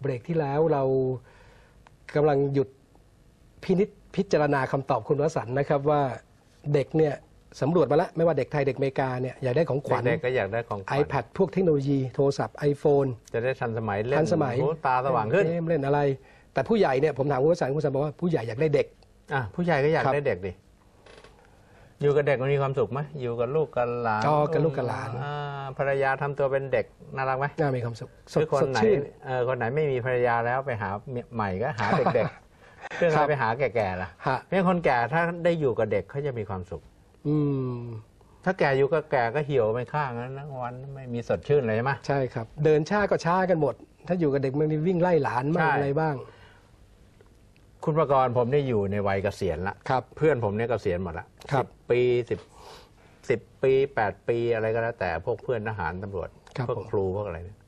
เบรกที่แล้วเรากำลังหยุดพินิจพิจารณาคำตอบคุณวสันต์นะครับว่าเด็กเนี่ยสำรวจมาแล้วไม่ว่าเด็กไทยเด็กอเมริกาเนี่ยอยากได้ของขวัญเด็กๆก็อยากได้ของขวัญ iPad พวกเทคโนโลยีโทรศัพท์ iPhone จะได้ทันสมัยเล่นทันสมัยโอ้ตาสว่างขึ้นเล่เล่นอะไร แต่ผู้ใหญ่เนี่ยผมถามคุณวสันต์คุณวสันต์บอกว่าผู้ใหญ่อยากได้เด็ก อะผู้ใหญ่ก็อยากครับ ได้เด็กดิ อยู่กับเด็กมันมีความสุขไหมอยู่กับลูกกับหลานอ๋อกับลูกกับหลาน อ่ภรรยาทำตัวเป็นเด็กน่ารักไหมน่ามีความสุขสคืดอคนสดไหนชื่น เออคนไหนไม่มีภรรยาแล้วไปหาใหม่ก็หาเด็กๆเรื่องคอะรัไรบ ไปหาแก่ๆล่ะฮะเพราะคนแก่ถ้าได้อยู่กับเด็กเขาจะมีความสุข อืม ถ้าแก่อยู่ก็แก่ก็เหี่ยวไปข้างนั้นทั้งวันไม่มีสดชื่นเลยใช่ไหม ใช่ครับ เดินช้าก็ช้ากันหมด ถ้าอยู่กับเด็กมันวิ่งไล่หลานบ้างใช่ อะไรบ้าง คุณประกรณ์ผมได้อยู่ในวัยเกษียณละครับเพื่อนผมเนี่ยเกษียณหมดละครับ สิปีสิบสิบปีแปดปีอะไรก็แล้ว แต่พวกเพื่อนทหารตำรวจครับพวกผม ครูพวกอะไรเนี่ย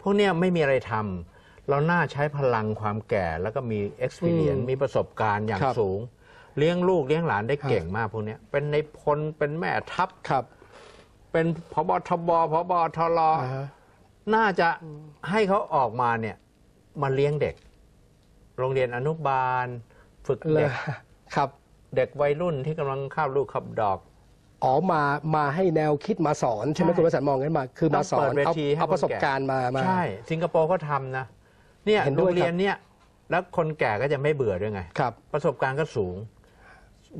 พวกเนี้ยไม่มีอะไรทำเราน่าใช้พลังความแก่แล้วก็มี experience มีประสบการณ์อย่างครับ สูง เลี้ยงลูกเลี้ยงหลานได้ครับเก่งมากพวกเนี้ยเป็นในพลเป็นแม่ทัพ ครับเป็นพบทบพบทรอ่าฮะ น่าจะให้เขาออกมาเนี่ยมาเลี้ยงเด็ก โรงเรียนอนุบาล ฝึกเลเด็ยกครับ เด็กวัยรุ่นที่กำลังข้าวลูกขับดอก อ๋อมามาให้แนวคิดมาสอน ใช่ไหมใช่คุณวสันต์มองกันมา คือมาสอต้นงเปิดเอาวทีให้เอาประสบคนแการณ์มามา ใช่ สิงคโปร์ก็ทำนะ เนี่ยเห็นด้โรวยงเรียนเนี่ย แล้วคนแก่ก็จะไม่เบื่อด้วยไง ครับ ประสบการณ์ก็สูง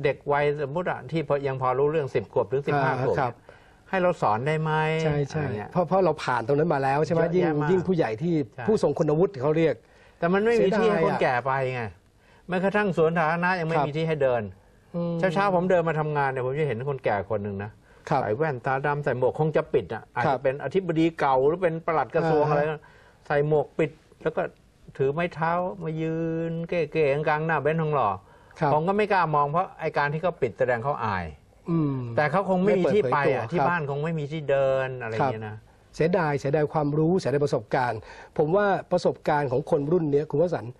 เด็กวัยสมมติอะที่พอยังพอรู้เรื่องสิบขวบถึงสิบห้าอ่าขวบครับ เนี่ยให้เราสอนได้ไหมใช่ใช่อะไรเงี้ย เพราะเพราะเราผ่านตรงนั้นมาแล้วใช่ไหมเยอะยิ่งแยะมากยิ่งผู้ใหญ่ที่ใช่ผู้ทรงคุณวุฒิเขาเรียก แต่มันไม่มีเสียดายที่ให้คนอะแก่ไปไงแม้กระทั่งสวนสาธารณะยังไม่ครับมีที่ให้เดินอืมเช้าๆผมเดินมาทำงานเนี่ยผมจะเห็นคนแก่คนหนึ่งนะครับใส่แว่นตาดำใส่หมวกคงจะปิดอะอาจครัจะบเป็นอธิบดีเก่าหรือเป็นปลัดกระทรวงอ่าฮะอะไรนะใส่หมวกปิด แล้วก็ถือไม้เท้ามายืนเก๋ๆกลางๆหน้าเบนซ์ทองหล่อครับผมก็ไม่กล้ามองเพราะไอการที่เขาปิดแสดงเขาอายอืมแต่เขาคงไม่มีที่ไปอะไม่เปิดเผยตัวที่ครับบ้านคงไม่มีที่เดินอะไรอย่างเงี้ยนะ เสียดายเสียดายความรู้เสียดายประสบการณ์ ผมว่าประสบการณ์ของคนรุ่นเนี้ยคุณวสันต์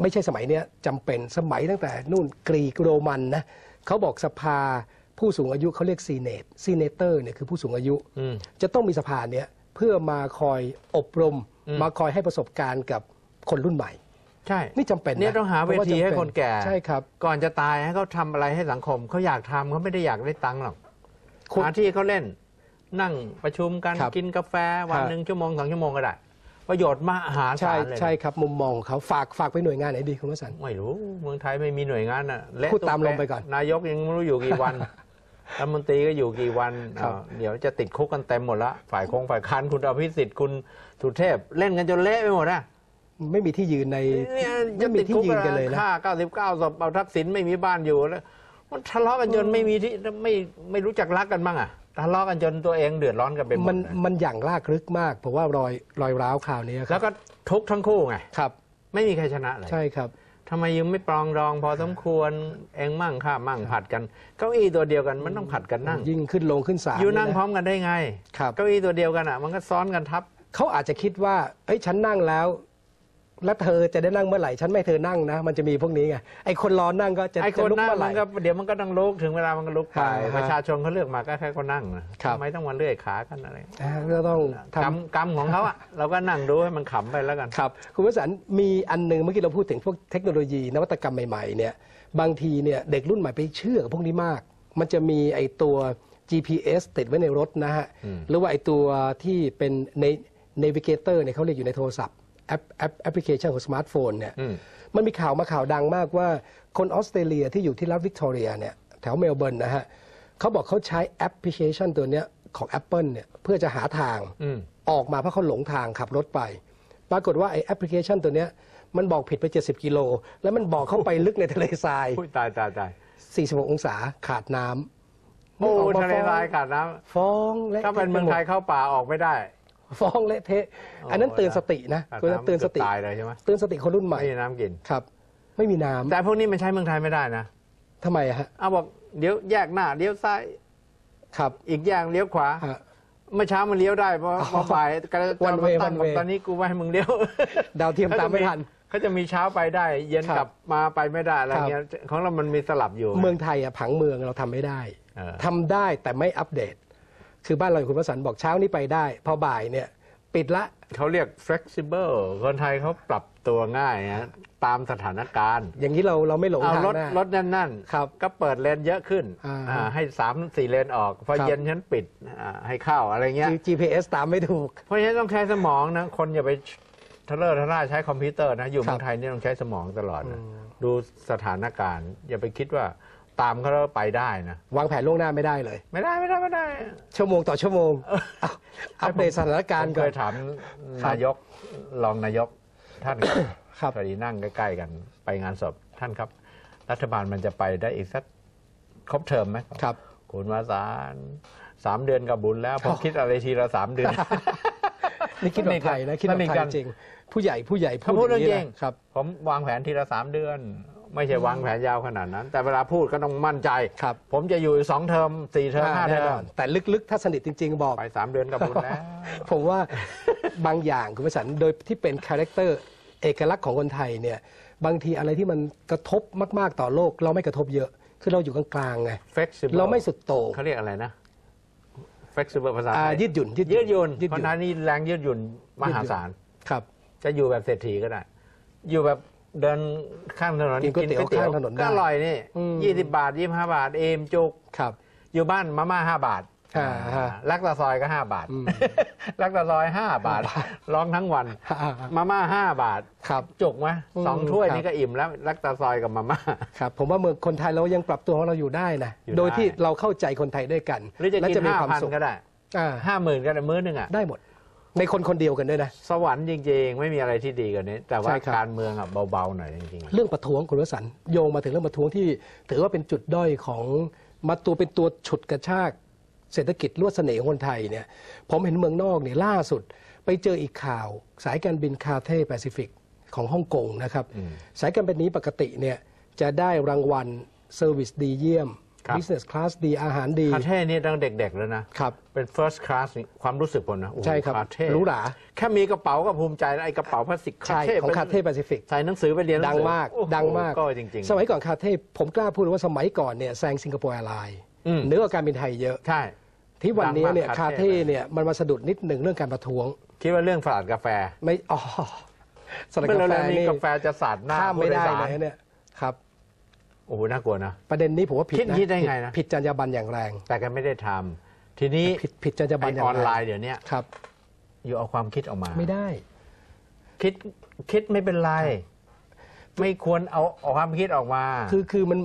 ไม่ใช่สมัยเนี้ยจำเป็นสมัยตั้งแต่นู่นกรีกโรมันนะเขาบอกสภาผู้สูงอายุเขาเรียกซีเนตซีเนเตอร์เนี่ยคือผู้สูงอายุ อืม จะต้องมีสภาเนี้ยเพื่อมาคอยอบรมอืมมาคอยให้ประสบการณ์กับคนรุ่นใหม่ ใช่นี่จำเป็นนะเนี่ยต้องหาเวทีให้คนแก่ใช่ครับ ก่อนจะตายให้เขาทำอะไรให้สังคมเขาอยากทำเขาไม่ได้อยากได้ตังค์หรอกคนหาที่เขาเล่น นั่งประชุมกันครับกินกาแฟวันฮะหนึ่งชั่วโมงสองชั่วโมงก็ได้ ประโยชน์มหาใช่ศาลเลยนะใช่ครับ มุมมองของเขาฝากฝากไปหน่วยงานไหนดีคุณวสันต์ ไม่รู้เมืองไทยไม่มีหน่วยงานน่ะเละพูดตามตุ๊ลมไปก่อนนายกยังไม่รู้อยู่กี่วัน รัฐมนตรีก็อยู่กี่วันครับ อ่าเดี๋ยวจะติดคุกกันเต็มหมดละฝ่ายคงฝ่ายค้านคุณอภิสิทธิ์คุณสุเทพ เล่นกันจนเละไปหมดนะ ไม่มีที่ยืนในเนี่ยไม่มีที่ยืนกันเลยนะฆ่า99ศพเอาทักษิณไม่มีบ้านอยู่แล้ว มันทะเลาะกันจนไม่มีที่ไม่ไม่รู้จักรักกันบ้างอะ ทะเลาะกันจนตัวเองเดือดร้อนกันไปหมดมันเลยมันอย่างลากลึกมาก เพราะว่ารอยรอยร้าวข่าวนี้คแล้รับวก็ทุกข์ทั้งคู่ไงครับ ไม่มีใครชนะเลยใช่ครับ ทำไมยังไม่ปรองดองพอสมควรเองมั่งข้ามั่งผัดกันเก้าอี้ตัวเดียวกันมันต้องผัดกันนั่งยิ่งขึ้นลงขึ้นศาลอยู่นั่งเยะพร้อมกันได้ไงครับเก้าอี้ตัวเดียวกันอะ มันก็ซ้อนกันทับ เขาอาจจะคิดว่าเอ้ยฉันนั่งแล้ว แล้วเธอจะได้นั่งเมื่อไหร่ ฉันไม่ให้เธอนั่งนะ มันจะมีพวกนี้ไงไอ้คนรอนั่งก็จะไอ้คจะนลุกนั่งเมื่อไหมัร่ นก็เดี๋ยวมันก็ต้องลุกถึงเวลามันก็ลุกไปฮะฮะประชาชนเขาเลือกมาก็แค่คนนั่งนะครับ ทำไมต้องมาเลื่อยขากันอะไรอ่าก็ต้องทำ กรรมกรรมของเขาอะเราก็นั่งดูให้มันขำไปแล้วกัน ครับคุณวสันต์มีอันหนึ่งเมื่อกี้เราพูดถึงพวกเทคโนโลยีนวัตกรรมใหม่ๆเนี่ยบางทีเนี่ยเด็กรุ่นใหม่ไปเชื่อกับพวกนี้มาก มันจะมีไอตัว GPS ติดไว้ในรถนะฮะอืมหรือว่าไอตัวที่เป็นใน Navigator เนี่ยเขาเรียกอยู่ในโทรศัพท์ แอปแอปแอปพลิเคชันของสมาร์ทโฟนเนี่ยอืมมันมีข่าวมาข่าวดังมากว่าคนออสเตรเลียที่อยู่ที่รัฐวิกตอเรียเนี่ยแถวเมลเบิร์นนะฮะเขาบอกเขาใช้แอปพลิเคชันตัวเนี้ยของ Apple เนี่ยเพื่อจะหาทางอืมออกมาเพราะเขาหลงทางขับรถไป ปรากฏว่าไอ้แอปพลิเคชันตัวเนี้ยมันบอกผิดไป 70 กิโล แล้วมันบอกเข้าไปลึกในทะเลทรายอุ้ยตายตายตาย46 องศาขาดน้ำโอ้กมทะเลทรายขาดน้ฟ้องเละำถ้าเป็นเมืองไทยเข้าป่าออกไม่ได้ ฟ้องเละเทะ อันนั้นโอ้เตือนสตินะขาดคุณนั้นน้ำเตือนสติกืบตายเลยใช่ไหมเตือนสติคนรุ่นใหม่ไม่มีน้ำกินครับ ไม่มีน้ำแต่พวกนี้มันใช้เมืองไทยไม่ได้นะทำไมอะฮะเอาบอกเดี๋ยวแยกหน้าเลี้ยวซ้ายครับ อีกแยกเลี้ยวขวาฮะเมื่อเช้ามันเลี้ยวได้เพราะอ๋อพอบ่ายกระ One way จะมาตั้ง one way ตอนนี้กูไม่ให้มึงเลี้ยวดาวเทียมตามไม่ทันเขาจะมีเช้าไปได้ เย็นครับกลับมาไปไม่ได้อะไรครับเงี้ยของเรามันมีสลับอยู่ เมืองไทยอะผังเมืองเราทำไม่ได้เออทำได้แต่ไม่อัปเดต คือบ้านเราอย่างคุณประสันบอกเช้านี้ไปได้ พอบ่ายเนี่ยปิดละ เขาเรียก flexible คนไทยเขาปรับตัวง่ายนะตามสถานการณ์อย่างนี้เราเราไม่หลงเอาทางรถแน่รถนั่นครับก็เปิดเลนเยอะขึ้นอ่าอ่าให้สามสี่เลนออก พอครับ เย็นฉันปิดอ่าให้เข้าอะไรเงี้ย G- GPS ตามไม่ถูก เพราะฉะนั้นต้องใช้สมองนะ คนอย่าไปทะเลอทะล่าใช้คอมพิวเตอร์นะ อยู่ครับเมืองไทยนี่ต้องใช้สมองตลอดนะอืมดูสถานการณ์ อย่าไปคิดว่า ตามเขาแล้วไปได้นะ วางแผนล่วงหน้าไม่ได้เลย ไม่ได้ไม่ได้ไม่ได้ชั่วโมงต่อชั่วโมงเอาอัปเดตสถานการณ์ผมก่เคอน ยถามครับนายกรองนายกท่านครับครับพอดีนั่งใกล้ๆกันไปงานศพท่านครับ รัฐบาลมันจะไปได้อีกสักครบเทอมไหมครับ คุณมาสารสามเดือนกับบุญแล้ว ผมคิดอะไรทีละสามเดือน นี่คิดแบบไทยนะคิดแบบมันมีไทยการจริง ผู้ใหญ่ผู้ใหญ่พูเขาดพูดอย่างนี้เรื่องจรินะงครับ ผมวางแผนทีละสามเดือน ไม่ใช่วางแผนยาวขนาดนั้น แต่เวลาพูดก็ต้องมั่นใจ ครับ ผมจะอยู่อีกสองเทอมสี่เทอมห้าเทแน่นออมนแต่ลึกๆ ถ้าสนิทจริง ๆ บอก ไปสามเดือนกับบุญแล้ว ผมว่าบางอย่างคุณประสันโดยที่เป็นคาแรคเตอร์เอกลักษณ์ของคนไทยเนี่ยบางทีอะไรที่มันกระทบมากๆต่อโลก เราไม่กระทบเยอะ คือเราอยู่กลางๆไง flexible เราไม่สุดโต่งเขาเรียกอะไรนะ flexible ภาษาอ่าไทยยืดหยุ่นยืดหยุ่นยืดเพหยุ่ราะนนั้นนี่แรงยืดหยุ่นมหาศาล ครับ จะอยู่แบบเศรษฐีก็ได้ อยู่แบบ เดินข้างถนนกินก๋วยเตี๋ยวข้างถนนได้ก็อร่อยนี่อืม ยี่สิบบาทยี่สิบห้าบาท เอมจุก ครับ อยู่บ้านมาม่าห้าบาทอ่าฮะลักตาซอยก็ห้าบาท อืม ลักตาซอยห้าบาท ร้องทั้งวัน มาม่าห้าบาท ครับ จุกไหมอืมสองถ้วยครับ นี่ก็อิ่มแล้วลักตาซอยกับมาม่า ครับผมว่าเมืองคนไทยเรายังปรับตัวของเราอยู่ได้นะอยู่ได้ โดยที่เราเข้าใจคนไทยด้วยกันหรือจะและกินจะมีห้าความพันสุขก็ได้อ่าห้าหมื่นก็ได้มื้อหนึงอะ ได้หมด ในคนคนเดียวกันด้วยนะ สวรรค์จริงๆ ไม่มีอะไรที่ดีกว่านี้ แต่ว่าใช่ครับ การเมืองอะเบาๆหน่อยจริงๆเรื่องประท้วงคุณวสันต์โยงมาถึงเรื่องประท้วงที่ ถือว่าเป็นจุดด้อยของมาตัวเป็นตัวฉุดกระชาก เศรษฐกิจลวดเสน่ห์ของคนไทยเนี่ย ผมเห็นเมืองนอกเนี่ยล่าสุด ไปเจออีกข่าว สายการบินคาเท่แปซิฟิกของฮ่องกงนะครับอืมสายการบินนี้ปกติเนี่ยจะได้รางวัลเซอร์วิสดีเยี่ยมครับ business class ดีอาหารดี คาเท่นี่ตั้งเด็ก ๆ แล้วนะครับ เป็น first class นี่ความรู้สึกผมนะโอ้โหใช่ครับคาเท่หรูหราแค่มีกระเป๋าก็ภูมิใจแล้วไอ้กระเป๋าพลาสติกใช่ของคาเท่แปซิฟิก ใส่หนังสือไปเรียนหนัดังงสือมาก โอ้โหดังมาก ก็จริงสมัยก่อนคาเท่ผมกล้าพูดเลยว่าสมัยก่อนเนี่ยแซงสิงคโปร์แอร์ไลน์อืม เหนือกว่าการบินไทยเยอะ ใช่ ที่วันนี้เนี่ยดังมากคาคาเท่ เท่เนี่ยมันมาสะดุดนิดหนึ่งเรื่องการประท้วง คิดว่าเรื่องฝาดกาแฟไม่อ๋อสลัดเมื่อกาแฟเร็วๆนี้นี่กาแฟจะสาดหน้าข้ามไม่ได้ผู้โสเลรยเนี่ยครับ โอ้โหน่ากลัวนะ ประเด็นนี้ผมว่าผิดคิดนะคิดได้ไงนะ ผิดผิดจรรยาบรรณอย่างแรง แต่กันไม่ได้ทำทีนี้ผิดผิดจรรยาบรไอรณอย่าองอนแรงไลน์เดี๋ยวเนี้ยครับ อยู่เอาความคิดออกมา ไม่ได้ คิดคิดไม่เป็นไร ไม่ควรเอาเอาความคิดออกมา คือคือมัน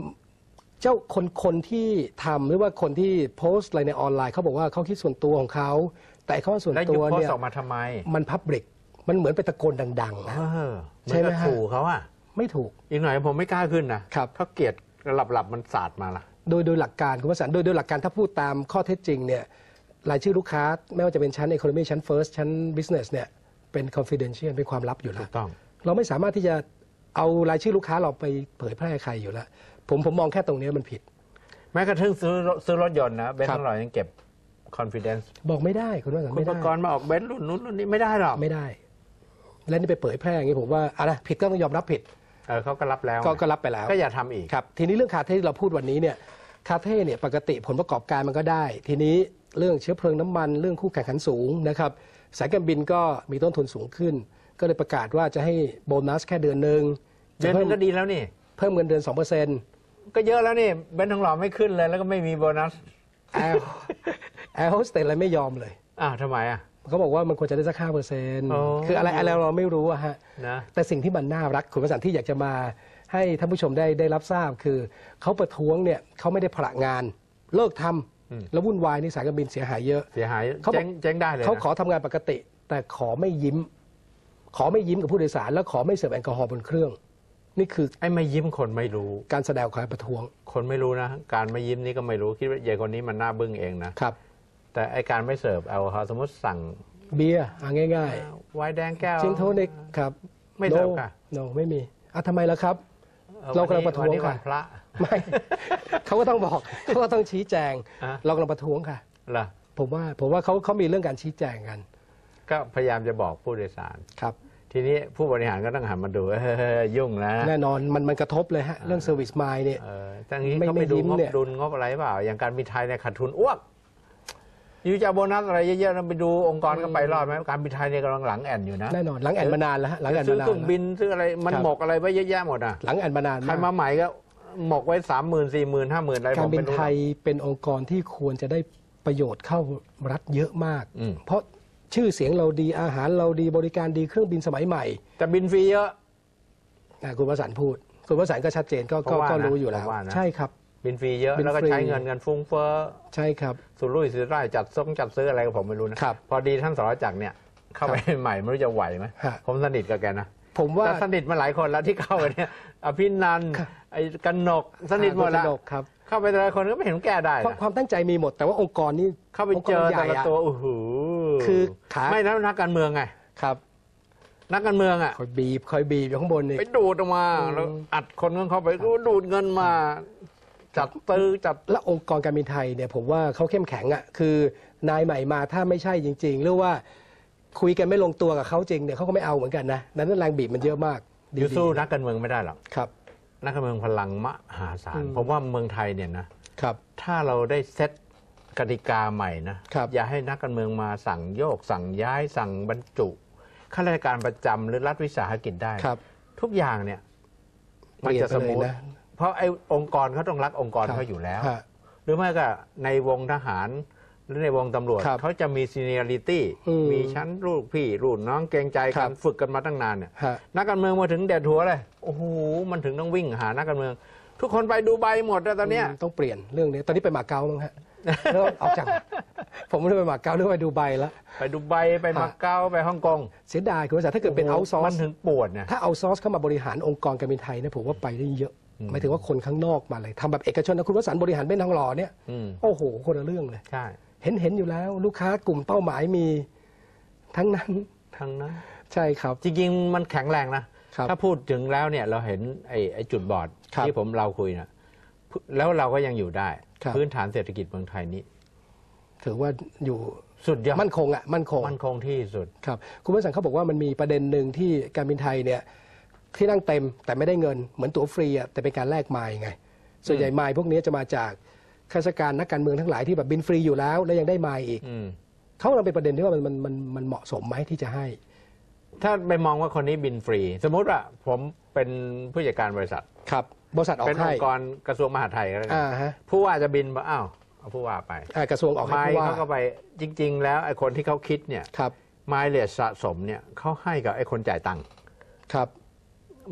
เจ้าคนคนที่ทำหรือว่าคนที่โพสต์อะไรในออนไลน์เขาบอกว่าเขาคิดส่วนตัวของเขาแต่เขาว่าส่วนแล้วตัยุวโพสเนี่ยต์ออกมาทำไมมันพับลิกมันเหมือนไปตะโกนดังๆเอนะอใช่ไหมนก็ฮะ ขู่เขาอะ ไม่ถูก อีกหน่อยผมไม่กล้าขึ้นนะครับเขาเกลียดหลับหลับๆมันสาดมาล่ะ โดยโดยหลักการคุณวสันต์โดยโดยหลักการถ้าพูดตามข้อเท็จจริงเนี่ยรายชื่อลูกค้า ไม่ว่าจะเป็นชั้น Economy ชั้น First ชั้น Business เนี่ยเป็น confidential เป็นความลับอยู่แล้ถูวกต้อง เราไม่สามารถที่จะเอารายชื่อลูกค้าเราไปเผยแพร่ใครอยู่แล้ว ผมผมมองแค่ตรงนี้มันผิด แม้กระทั่งซื้อรถซื้อรถยนต์นะเบนซ์ครับ ทั้งหลายยังเก็บ confidence บอกไม่ได้คุณวสันต์คุณไม่ปได้ กรณ์มาออกเบนซ์รุ่นนู้นรุ่นนี้ไม่ได้หรอก ไม่ได้ และนี่ไปเผยแพร่อย่างนี้ผมว่าอะไรผิดก็ต้องยอมรับผิด เออเขาก็รับแล้วก็ก็รับไปแล้วก็อย่าทำอีก ครับทีนี้เรื่องคาเท่ที่เราพูดวันนี้เนี่ยคาเท่เนี่ยปกติผลประกอบการมันก็ได้ ทีนี้เรื่องเชื้อเพลิงน้ำมันเรื่องคู่แข่งขันสูงนะครับสายการบินก็มีต้นทุนสูงขึ้น ก็เลยประกาศว่าจะให้โบนัสแค่เดือนหนึ่งเดือนหนึงก็ดีแล้วนี่ เพิ่มเงินเดือน2%เปอร์เซ็นต์ ก็เยอะแล้วนี่เบนซ์ทองหล่อไม่ขึ้นเลย แล้วก็ไม่มีโบนัสแอร์แอร์โฮสเตสอะไรไม่ยอมเลย อ้าวทำไมอะ เขาบอกว่ามันควรจะได้สักห้าเปอร์เซ็นต์โอ้คืออะไรอะไรเราไม่รู้อะฮะ นะ แต่สิ่งที่มันน่ารักคุณประสันที่อยากจะมาให้ท่านผู้ชมได้ได้รับทราบคือเขาประท้วงเนี่ยเขาไม่ได้ผละงาน เลิกทำแล้ววุ่นวายในสายการบินเสียหายเยอะ เสียหายเขาบอก เจ๊งเจ๊งได้เลยนะ เขาขอทำงานปกติ แต่ขอไม่ยิ้ม ขอไม่ยิ้มกับผู้โดยสาร แล้วขอไม่เสิร์ฟแอลกอฮอล์บนเครื่อง นี่คือไอ้ไม่ยิ้มคนไม่รู้ การแสดงความประท้วงคนไม่รู้นะ การไม่ยิ้มนี่ก็ไม่รู้คิดว่าใหญ่คนนี้มันหน้าบึ้งเองนะครับ แต่ไอการไม่เสิร์ฟแอลกอฮอล์สมมติสั่งเบียร์อะง่ายไวน์แดงแก้ว ๆจินโทนิกครับไม่เสิร์ฟค่ะ โนไม่มีอะทำไมล่ะครับ ออเรากำลังประท้วงนนี้ค่ะวันพระ ไม่ เขาก็ต้องบอกเขาก็ต้องชี้แจง อะ เรากำลังประท้วงค่ะ เหรอผมว่าผมว่าเขาเขามีเรื่องการชี้แจงกันก็พยายามจะบอกผู้โดยสาร ครับ ทีนี้ผู้บริหารก็ต้องหันมาดูเฮ้ยยุ่งแล้วแน่นอนมันมันกระทบเลยฮะ เรื่องเซอร์วิสมายเนี่ย เออทั้งนี้ไม่เขาไปไม่ดูยิ้มงบเนี่ย ดุลงบอะไรเปล่า อย่างการบินไทยเนี่ยขาดทุนอ้วกอ ยู่จะเอาโบนัสอะไรเยอะๆนะไปดูองค์กรก็ไปรอดไหมการบินไทยเนี่ยกำลังหลังแอนอยู่นะแน่นอนหลังแอนมานานแล้วฮะหลังแอนซื้มาอนานเครื่องแล้วบินซื้ออะไรมันครับหมกอะไรไว้เยอะแยะหมดอะหลังแอนมานานใครมาใหม่ก็หมกไว้สามหมื่นสี่หมื่นห้าหมื่นอะไรการผมบิไม่นรู้ไทยเป็นองค์กรที่ควรจะได้ประโยชน์เข้ารัฐเยอะมากอืมเพราะชื่อเสียงเราดีอาหารเราดีบริการดีเครื่องบินสมัยใหม่ แต่บินฟรีเยอะนะคุณประสานพูด คุณประสานก็ชัดเจนก็ก็ผมว่านะก็รู้อยู่แล้วผมว่านะใช่ครับ บินฟรีเยอะบินแล้วก็ฟรี ใช้เงินกันฟุ้งเฟ้อใช่ครับ สุรุ่ยสุร่ายจัดซงจัดซื้ออะไรก็ผมไม่รู้นะ ครับพอดีท่านสรจักรเนี่ยเข้าไปใหม่ไม่รู้จะไหวไหมฮะ ผมสนิทกับแกนะผมว่า แต่สนิทมาหลายคนแล้วที่เข้าไปเนี่ยอภินันท์ครับ ไอ้กันนกสนิทหมดแล้วคุณกนกครับ เข้าไปแต่ละคนก็ไม่เห็นแก้ได้ความนะความตั้งใจมีหมด แต่ว่าองค์กรนี้เข้าไปเจอองค์กรใหญ่แต่ละอะ ตัวโอ้โหคือขา ไม่แล้วนักการเมืองไงครับนักการเมืองอะ คอยบีบคอยบีบอยู่ข้างบนนี่ ไปดูดออกมา แล้วอัดคนเข้าไปดูดเงินมา จัดตื้อจัดและองค์กรการบินไทยเนี่ยผมว่าเขาเข้มแข็งอะคือนายใหม่มาถ้าไม่ใช่จริง ๆ หรือว่าคุยกันไม่ลงตัวกับเขาจริงเนี่ยเขาก็ไม่เอาเหมือนกันนะดังนั้นแรงบีบมันเยอะมากอยู่ดีๆสู้นักการเมืองไม่ได้หรอกครับ นักการเมืองพลังมหาศาลอืมผมว่าเมืองไทยเนี่ยนะครับ ถ้าเราได้เซตกติกาใหม่นะครับ อย่าให้นักการเมืองมาสั่งโยก สั่งย้ายสั่งบรรจุข้าราชการประจำหรือรัฐวิสาหกิจได้ ครับ ทุกอย่างเนี่ยเปมันลี่ยนจะไปสเลมูยทนะ เพราะไอ้องค์กรเขาต้องรักองค์กรเขาอยู่แล้ว ฮะ หรือไม่ก็ในวงทหารหรือในวงตำรวจครับเขาจะมีซีเนียริตี้อืมมีชั้นลูกพี่รุ่นน้องเกรงใจครักับ นฝึกกันมาตั้งนานเนี่ยฮะ นักการเมืองมาถึงเด็ดหัวเลยโอ้โหมันถึงต้องวิ่งหานักการเมือง ทุกคนไปดูใบหมดแล้วตอนเนี้ยมต้องเปลี่ยนเรื่องนี้ ตอนนี้ไปมาเก๊ามั้งฮะแล้วออกจาก ผมไม่ได้ไปมาเก๊าเรื่องไปดูใบแล้ว ไปดูใบไปมาเก๊าไปฮ่องกงเสียดายคุณภาษาถ้าเกิดเป็นเอาซอมัสนถึงปวดเนี่ย ถ้าเอาซอสเข้ามาบริหารองค์กรการบินไทยเนี่ยผมว่าไปได้เยอะ หมายถึงว่าคนข้างนอกมาเลยทำแบบเอกชนนะคุณวสันต์บริหารเป็นทองหล่อเนี่ยอืมโอ้โหคนละเรื่องเลย ใช่เห็นเห็นอยู่แล้ว ลูกค้ากลุ่มเป้าหมายมีทั้งนั้นทั้งนั้น ใช่ครับ จริงๆ มันแข็งแรงนะ ครับถ้าพูดถึงแล้วเนี่ยเราเห็นไอ้ไอ้จุดบอดครับที่ผมเราคุยนะแล้วเราก็ยังอยู่ได้ ครับ พื้นฐานเศรษฐกิจเมืองไทยนี้ ถือว่าอยู่สุดยอดมั่นคงอะมั่นคง มั่นคงที่สุด ครับ คุณวสันต์เขาบอกว่ามันมีประเด็นหนึ่งที่การบินไทยเนี่ย ที่นั่งเต็มแต่ไม่ได้เงินเหมือนตั๋วฟรีอะแต่เป็นการแลกไมล์ไง ส่วนใหญ่ไมล์พวกนี้จะมาจากข้าราชการนักการเมืองทั้งหลายที่แบบบินฟรีอยู่แล้ว แล้วยังได้ไมล์อีกอืม เขากำลังเป็นประเด็นที่ว่ามันมันมันมันเหมาะสมไหมที่จะให้ ถ้าไปมองว่าคนนี้บินฟรี สมมุติว่าผมเป็นผู้จัดการบริษัท ครับบริษัทออเป็กนอให้งค์กรกระทรวงมหาดไทยก็แล้วกันอ่าฮะผู้ว่าจะบินมาอ้าวเอาผู้ว่าไปอ่ากระทรวงออกให้ไมล์ผู้ว่าเขาก็ไปจริง ๆ แล้วไอ้คนที่เขาคิดเนี่ยครับไมล์เลสสะสมเนี่ยเขาให้กับไอ้คนจ่ายตังค์ครับ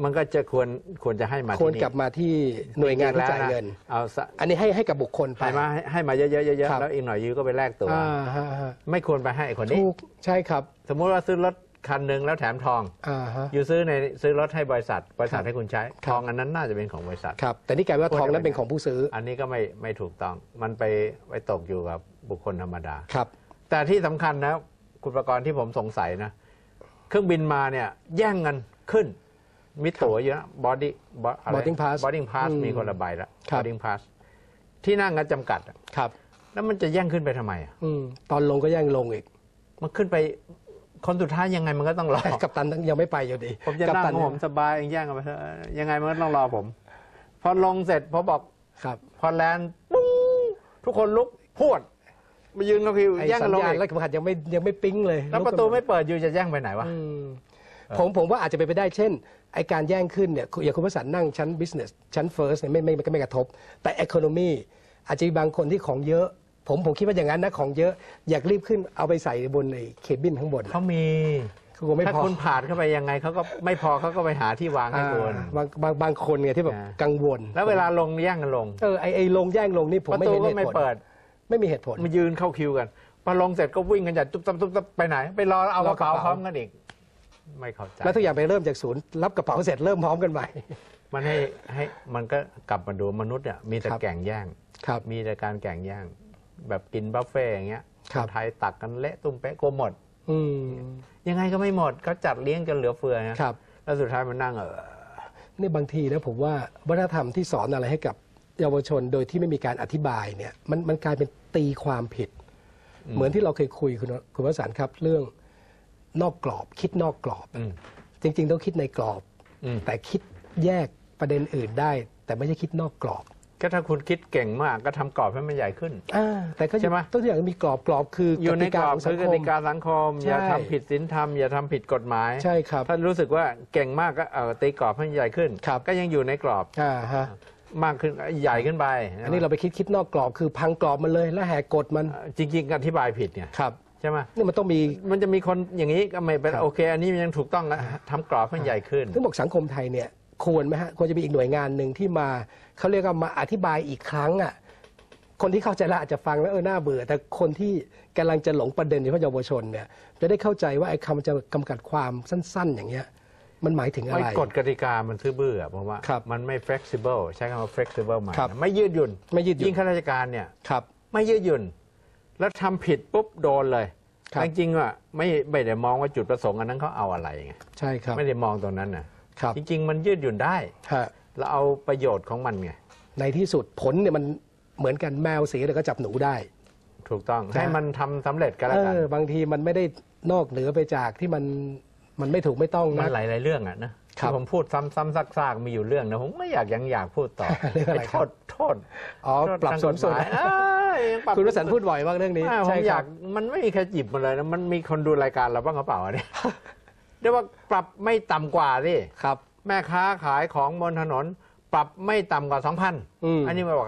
มันก็จะควรควรจะให้มาควรที่นี่กลับมาที่หน่วยงานที่จ่ายเงินจริๆแล้วะเอาสะอันนี้ให้ให้กับบุคคลไป ให้มาให้ให้มาเยอะๆเยอะครับ ๆแล้วอีกหน่อยยูก็ไปแลกตัว อ่าฮะฮะไม่ควรไปให้ไอ้คนนี้ ถูกใช่ครับสมมุติว่าซื้อรถคันหนึ่งแล้วแถมทองอ่าฮะ อยู่ซื้อในซื้อรถให้บริษัท บริษัครัทบให้คุณใช้ ครัทบองอันนั้นน่าจะเป็นของบริษัท ครับ แต่นี่กลายเป็นว่าควรทองนั้นจะเป็นเป็นของผู้ซื้ออันนี้ก็ไม่ไม่ถูกต้อง มันไปไว้ตกอยู่กับบุคคลธรรมดา ครับ แต่ที่สำคัญนะ คุณประกรณ์ที่ผมสงสัยนะ เครื่องบินมาเนี่ยแย่งกันขึ้น มีตั๋วอยู่นะบอดี้ boarding pass บอดิ้งพาสอืมมีคนละใบละครับบอดิ้งพาสที่นั่งกันจำกัดอะครับ แล้วมันจะแย่งขึ้นไปทำไมอะอืมตอนลงก็แย่งลงอีก มันขึ้นไปคนสุดท้ายยังไงมันก็ต้องรอกัปตันยังไม่ไปอยู่ดีผมจะกันั่งตัของผมสบายเองแย่งกันไปเถอะยังไงมันก็ต้องรอผม พอลงเสร็จพอบอกครับ พอแลนด์ปุ้งทุกคนลุกพรวดมายืนเขาคิวไอ้แย่งสักัญนลงญาณอีกแล้วเข็มขัดยังไม่ยังไม่ปิ๊งเลย แล้วประตูไม่เปิดอยู่จะแย่งไปไหนวะอืม ผมผมว่าอาจจะเป็นไปได้เช่นไอการแย่งขึ้นเนี่ยอย่างคุณประสันนั่งชั้น business ชั้น first เนี่ยไม่ไม่ไม่ไม่กระทบ แต่ economy อาจจะมีบางคนที่ของเยอะ ผมผมคิดว่าอย่างนั้นนะของเยอะอยากรีบขึ้นเอาไปใส่บนไอ้เคบินข้างบนเขามีคือคงไม่ถ้าพอคุณผ่านเข้าไปยังไงเขาก็ไม่พอเขาก็ไปหาที่วางให้อ่าคุณบางบางบางคนไงที่แบบอ่ากังวล แล้วเวลาลงแย่งกันลงเออไอไอลงแย่งลงนี่ผมประไม่ตูเห็นก็เหตุไม่ผลเปิด ไม่มีเหตุผลมายืนเข้าคิวกันพอลงเสร็จก็วิ่งกันจัดตุ๊บตับตุ๊บตับไปไหน ไปรอเอากระเป๋ารอกระเป๋าพร้อมกันอีก ไม่เข้าใจแล้วทุกอย่างไปเริ่มจากศูนย์รับกระเป๋าเสร็จเริ่มพร้อมกันใหม่ มันให้ให้มันก็กลับมาดูมนุษย์เนี่ยมีแต่ครับแก่งแย่งครับมีแต่การแก่งแย่งแบบกินบุฟเฟ่ต์อย่างเงี้ยครับนไทยตักกันเละตุ้มเป๊ะกลัวหมดอืมยังไงก็ไม่หมดเขาจัดเลี้ยงจนเหลือเฟือนะครับ แล้วสุดท้ายมันนั่งเออนี่บางทีนะผมว่าวัฒนธรรมที่สอนอะไรให้กับเยาวชนโดยที่ไม่มีการอธิบายเนี่ย มันมันกลายเป็นตีความผิด เหมือนที่เราเคยคุยคุณคุณวสันต์ครับเรื่อง นอกกรอบ คิดนอกกรอบอืมจริง ๆ ต้องคิดในกรอบอืมแต่คิดแยกประเด็นอื่นได้ แต่ไม่ใช่คิดนอกกรอบก็ถ้าคุณคิดเก่งมากก็ทำกรอบให้มันใหญ่ขึ้นอ่าแต่ก็ใช่ไหมต้องอย่างมีกรอบกรอบคือออยู่ในกรอบของสัคืงอกคมติกาสังคมใช่อย่าทำผิดศีลธรรมอย่าทำผิดกฎหมายใช่ครับถ้ารู้สึกว่าเก่งมากก็เออตีกรอบให้ใหญ่ขึ้นครับก็ยังอยู่ในกรอบอ่าฮะมากขึ้นใหญ่ขึ้นไป อันนี้เราไปคิดคิดนอกกรอบคือพังกรอบมันเลยแล้วแหกกฎมันจริง ๆ อธิบายผิดไงครับ ใช่ไหมนี่มันต้องมีมันจะมีคนอย่างนี้ก็ไม่เป็นครับโอเค อันนี้มันยังถูกต้องนะทำกรอบให้ใหญ่ขึ้นถึงบอกสังคมไทยเนี่ยควรไหมฮะควรจะมีอีกหน่วยงานหนึ่งที่มาเขาเรียกว่ามาอธิบายอีกครั้งอะคนที่เข้าใจแล้วอาจจะฟังแล้วเออน่าเบื่อ แต่คนที่กำลังจะหลงประเด็นในพะเยาวชนเนี่ยจะได้เข้าใจว่าไอ้คำจะกำกัดความสั้น ๆ อย่างเงี้ยมันหมายถึงอะไรไม่กฎกติกามันซื่อบื้ออะเพราะว่าครับมันไม่ flexible ใช้คำว่า flexible ใหม่ครับนะไม่ยืดหยุ่นไม่ยืดหยุ่นยิ่งข้าราชการเนี่ยครับไม่ยืดหยุ่น แล้วทำผิดปุ๊บโดนเลยครับจริงๆอะไม่ไม่ได้มองว่าจุดประสงค์อันนั้นเขาเอาอะไรไงใช่ครับไม่ได้มองตรงนั้นนะครับจริง ๆ มันยืดหยุ่นได้ฮะแล้วเอาประโยชน์ของมันไงในที่สุดผลเนี่ยมันเหมือนกันแมวเสียแต่ก็จับหนูได้ ถูกต้องนะให้มันทำสำเร็จก็เอแล้วกันอบางทีมันไม่ได้นอกเหนือไปจากที่มันมันไม่ถูกไม่ต้องมันะนหลายๆเรื่องอะนะครับที่ผมพูดซ้ำๆซากๆมีอยู่เรื่องนะผมไม่อยากยังอยากพูดต่อเรื่องอะไรไอ้คโทรับษโทษอ๋อโทษปรับทางสูงสุดกฎหมาย เอ้ยยังปรับคุณวสันต์พูดบ่อยมากเรื่องนี้ไม่ผมใช่อคยารักบมันไม่มีใครจิบมาเลยนะมันมีคนดูรายการเราบ้างหรือเปล่าเนี่ยเรียกว่าปรับไม่ต่ำกว่าสิครับ แม่ค้าขายของบนถนน ปรับไม่ต่ำกว่าสองพันอืมอันนี้มาบอก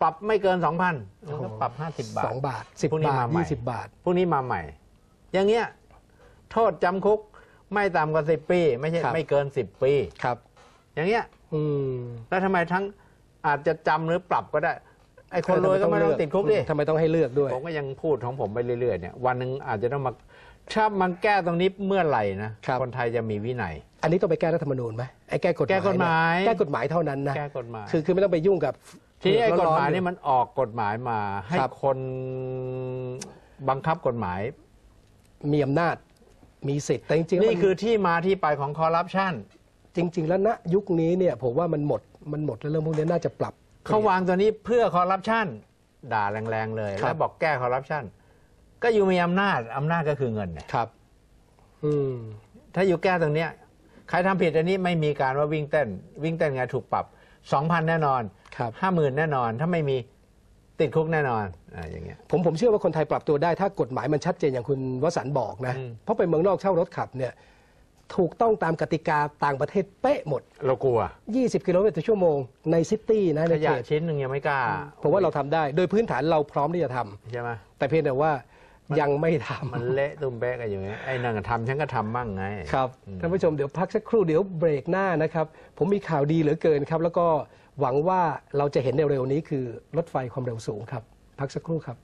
ปรับไม่เกินสองพันก็ปรับห้าสิบบาทสองบาทสิบพวกนี้บาทมาใหม่ยี่สิบบาทพวกนี้มาใหม่ อย่างเงี้ยโทษจำคุกไม่ต่ำกว่าสิบปี ไม่ใช่ครับไม่เกินสิบปีครับ อย่างเงี้ย อืมแล้วทำไมทั้งอาจจะจำหรือปรับก็ได้ ไอ้คนรวยก็ไม่ต้องติดคุกดิทำไมต้องให้เลือกด้วย ผมก็ยังพูดของผมไปเรื่อยๆเนี่ยวันหนึ่งอาจจะต้องมาถ้ามันแก้ตรงนี้เมื่อไหร่นะครับนไทยจะมีวินัย อันนี้ต้องไปแก้รัฐธรรมนูญไหมไอ้แก้กฎหมาย แก้กฎหมายเนี่ยแก้กฎหมายเท่านั้นนะแก้กฎหมายคือคือไม่ต้องไปยุ่งกับทีนี้ไอ้กฎหมายร้อๆนี่มันออกกฎหมายมา ให้ครับคนบังคับกฎหมาย มีอำนาจมีสิทธิ์แต่จริงๆแล้วนี่มันคือที่มาที่ไปของคอร์รัปชันจริง ๆ แล้วณยุคนี้เนี่ยผมว่ามันหมดมันหมดแล้วเรื่องพวกนี้น่าจะปรับ เขาวางตัวนี้เพื่อคอร์รัปชันด่าแรงๆเลย ครับ แล้วบอกแก้คอร์รัปชันก็อยู่มีอำนาจอำนาจก็คือเงินเนี่ยครับ อืม ถ้าอยู่แก้ตรงเนี้ยใครทำผิดอันนี้ไม่มีการว่าวิ่งเต้น วิ่งเต้นไงถูกปรับสองพันแน่นอนครับ ห้าหมื่นแน่นอน ถ้าไม่มีติดคุกแน่นอนอ่าอย่างเงี้ย ผมผมเชื่อว่าคนไทยปรับตัวได้ถ้ากฎหมายมันชัดเจนอย่างคุณวสันต์บอกนะ อืม เพราะไปเมืองนอกเช่ารถขับเนี่ย ถูกต้องตามกติกาต่างประเทศเป๊ะหมด เรากลัว 20 กิโลเมตรต่อชั่วโมงในซิตี้นะขในเขยะตชิ้นหนึ่งยังไม่กล้าผมว่าเราทำได้ โดยพื้นฐานเราพร้อมที่จะทำใช่ไหมแต่เพียงแต่ว่ายังไม่ทำมันเละตุ้มเป๊ะกันอยู่ไงไอ้นั่นก็ทำฉันก็ทำมั่งไง ครับท่านผู้ชมเดี๋ยวพักสักครู่เดี๋ยวเบรกหน้านะครับ ผมมีข่าวดีเหลือเกินครับ แล้วก็หวังว่าเราจะเห็นเร็วๆนี้คือรถไฟความเร็วสูงครับ พักสักครู่ครับ